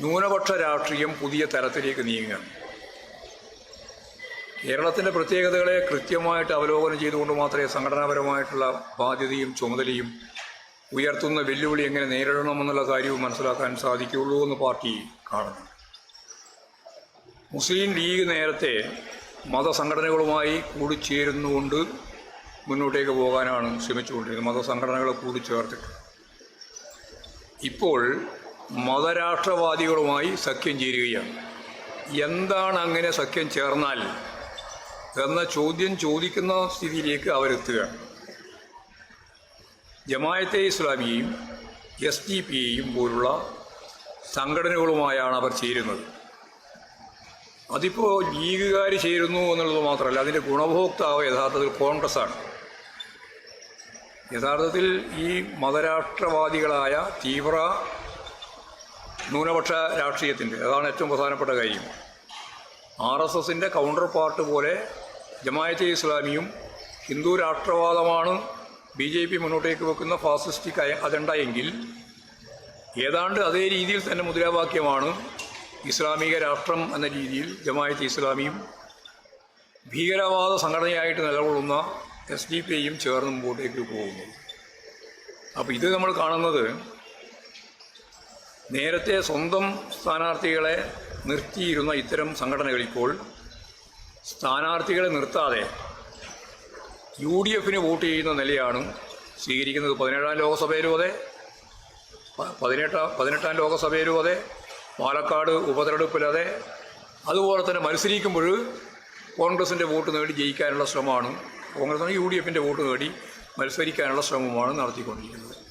ന്യൂനപക്ഷ രാഷ്ട്രീയം പുതിയ തലത്തിലേക്ക് നീങ്ങുകയാണ്. കേരളത്തിന്റെ പ്രത്യേകതകളെ കൃത്യമായിട്ട് അവലോകനം ചെയ്തുകൊണ്ട് മാത്രമേ സംഘടനാപരമായിട്ടുള്ള ബാധ്യതയും ചുമതലയും ഉയർത്തുന്ന വെല്ലുവിളി എങ്ങനെ നേരിടണമെന്നുള്ള കാര്യവും മനസ്സിലാക്കാൻ സാധിക്കുകയുള്ളൂ എന്ന് പാർട്ടി കാണുന്നു. മുസ്ലിം ലീഗ് നേരത്തെ മതസംഘടനകളുമായി കൂടിച്ചേരുന്നുകൊണ്ട് മുന്നോട്ടേക്ക് പോകാനാണ് ശ്രമിച്ചുകൊണ്ടിരുന്നത്. മതസംഘടനകളെ കൂടിച്ചേർത്തിട്ട് ഇപ്പോൾ മതരാഷ്ട്രവാദികളുമായി സഖ്യം ചേരുകയാണ്. എന്താണ് അങ്ങനെ സഖ്യം ചേർന്നാൽ? എന്ന ചോദ്യം ചോദിക്കുന്ന സ്ഥിതിയിലേക്ക് അവരെത്തുക ജമായത്തെ ഇസ്ലാമിയെയും എസ് ഡി പിയെയും പോലുള്ള സംഘടനകളുമായാണ് അവർ ചേരുന്നത്. അതിപ്പോൾ ലീഗുകാർ ചേരുന്നു എന്നുള്ളത് മാത്രമല്ല അതിന്റെ ഗുണഭോക്താവ് യഥാർത്ഥത്തിൽ കോൺഗ്രസ്സാണ്. യഥാർത്ഥത്തിൽ ഈ മതരാഷ്ട്രവാദികളായ തീവ്ര ന്യൂനപക്ഷ രാഷ്ട്രീയത്തിന്റെ അതാണ് ഏറ്റവും പ്രധാനപ്പെട്ട കാര്യം. ആർ എസ് എസിന്റെ കൗണ്ടർ പാർട്ട് പോലെ ജമായത്തെ ഇസ്ലാമിയും ഹിന്ദു രാഷ്ട്രവാദമാണ് ബി ജെ പി മുന്നോട്ടേക്ക് വെക്കുന്ന ഫാസിസ്റ്റിക് അജണ്ട ഏതാണ്ട് അതേ രീതിയിൽ തന്നെ മുദ്രാവാക്യമാണ് ഇസ്ലാമിക രാഷ്ട്രം എന്ന രീതിയിൽ ജമായത്ത് ഇസ്ലാമിയും ഭീകരവാദ സംഘടനയായിട്ട് നിലകൊള്ളുന്ന എസ് ഡി പി ഐയും ചേർന്ന് മുമ്പോട്ടേക്ക് പോകുന്നു. അപ്പോൾ ഇത് നമ്മൾ കാണുന്നത് നേരത്തെ സ്വന്തം സ്ഥാനാർത്ഥികളെ നിർത്തിയിരുന്ന ഇത്തരം സംഘടനകൾ ഇപ്പോൾ സ്ഥാനാർത്ഥികളെ നിർത്താതെ യു ഡി എഫിന് വോട്ട് ചെയ്യുന്ന നിലയാണ് സ്വീകരിക്കുന്നത്. പതിനേഴാം ലോകസഭയിലും അതെ. പതിനെട്ടാം പതിനെട്ടാം ലോകസഭയിലും അതെ. പാലക്കാട് ഉപതെരഞ്ഞെടുപ്പിലതെ അതുപോലെ തന്നെ മത്സരിക്കുമ്പോൾ കോൺഗ്രസിന്റെ വോട്ട് നേടി ജയിക്കാനുള്ള ശ്രമമാണ്. കോൺഗ്രസ് യു ഡി എഫിന്റെ വോട്ട് നേടി മത്സരിക്കാനുള്ള ശ്രമമാണ് നടത്തിക്കൊണ്ടിരിക്കുന്നത്.